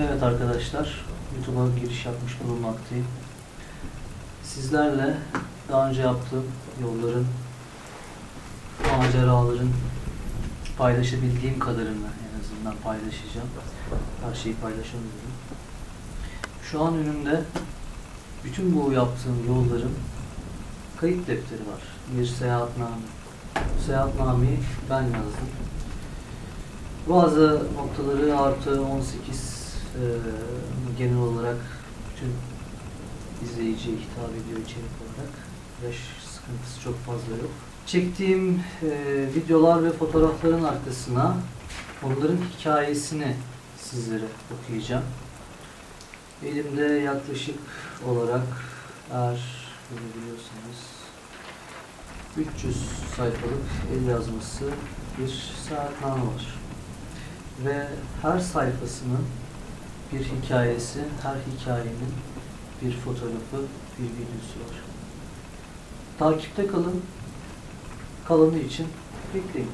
Evet arkadaşlar, YouTube'a giriş yapmış bulunmaktayım. Sizlerle daha önce yaptığım yolların, maceraların paylaşabildiğim kadarını en azından paylaşacağım. Her şeyi paylaşamıyorum. Şu an önümde bütün bu yaptığım yolların kayıt defteri var. Bir seyahatname. Seyahatnameyi ben yazdım. Bazı noktaları artı 18 eee, genel olarak bütün izleyiciye hitap ediyor içerik olarak. Yaş sıkıntısı çok fazla yok. Çektiğim eee, videolar ve fotoğrafların arkasına onların hikayesini sizlere okuyacağım. Elimde yaklaşık olarak eğer görebiliyorsanız 300 sayfalık el yazması bir seyahatname var. Ve her sayfasının bir hikayesi, her hikayenin bir fotoğrafı, bir videosu var. Takipte kalın. Kalanı için bekleyin.